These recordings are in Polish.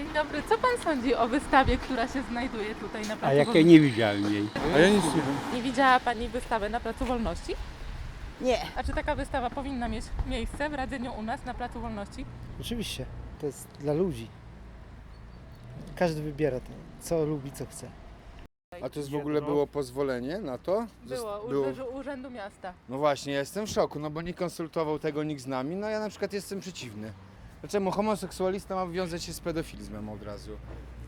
Dzień dobry, co pan sądzi o wystawie, która się znajduje tutaj na A Placu jak ja Wolności? nie widziałem jej. A ja nic nie wiem. Nie widziała pani wystawy na Placu Wolności? Nie, A czy taka wystawa powinna mieć miejsce w Radzeniu u nas na Placu Wolności? oczywiście. To jest dla ludzi. Każdy wybiera to, co lubi, co chce. A to jest w ogóle było pozwolenie na to? Było, Zost- u Urzędu Miasta. No właśnie, ja jestem w szoku, no bo nie konsultował tego nikt z nami, no ja na przykład jestem przeciwny. Dlaczego homoseksualista ma wiązać się z pedofilizmem od razu?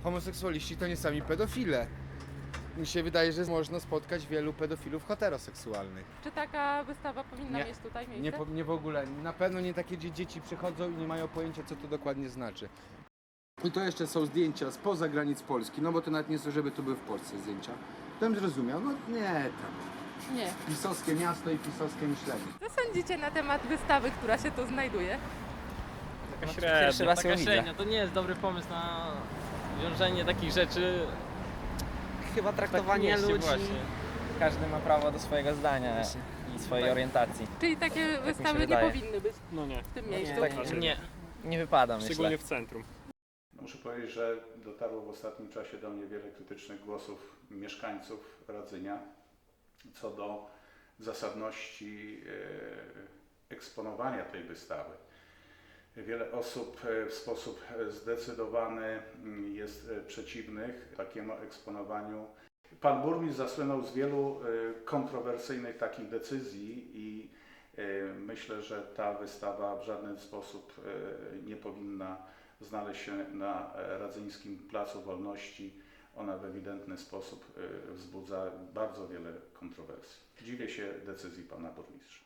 Homoseksualiści to nie sami pedofile. Mi się wydaje, że można spotkać wielu pedofilów heteroseksualnych. Czy taka wystawa powinna Nie. mieć tutaj miejsce? Nie, po, nie w ogóle, na pewno nie takie, gdzie dzieci przychodzą i nie mają pojęcia, co to dokładnie znaczy. I to jeszcze są zdjęcia spoza granic Polski, no bo to nawet nie są, żeby tu były w Polsce zdjęcia. To bym zrozumiał, no nie tam. Nie. Pisowskie miasto i pisowskie myślenie. Co sądzicie na temat wystawy, która się tu znajduje? Taka Znaczy, średnia, pierwszy raz taka ją widzę. średnia. To nie jest dobry pomysł na wiążenie takich rzeczy. Chyba w traktowanie mieście ludzi. Właśnie. Każdy ma prawo do swojego zdania i swojej Tak. orientacji. Czyli takie wystawy nie wydaje. powinny być No nie, w tym No miejscu? nie, tak raczej Nie. Nie wypada, myślę. szczególnie w centrum. Muszę powiedzieć, że dotarło w ostatnim czasie do mnie wiele krytycznych głosów mieszkańców Radzenia co do zasadności e, eksponowania tej wystawy. Wiele osób e, w sposób zdecydowany mm, jest e, przeciwnych takiemu eksponowaniu. Pan burmistrz zasłynął z wielu e, kontrowersyjnych takich decyzji i e, myślę, że ta wystawa w żaden sposób e, nie powinna znaleźć się na e, Radzyńskim Placu Wolności. Ona w ewidentny sposób e, wzbudza bardzo wiele kontrowersji. Dziwię się decyzji pana burmistrza.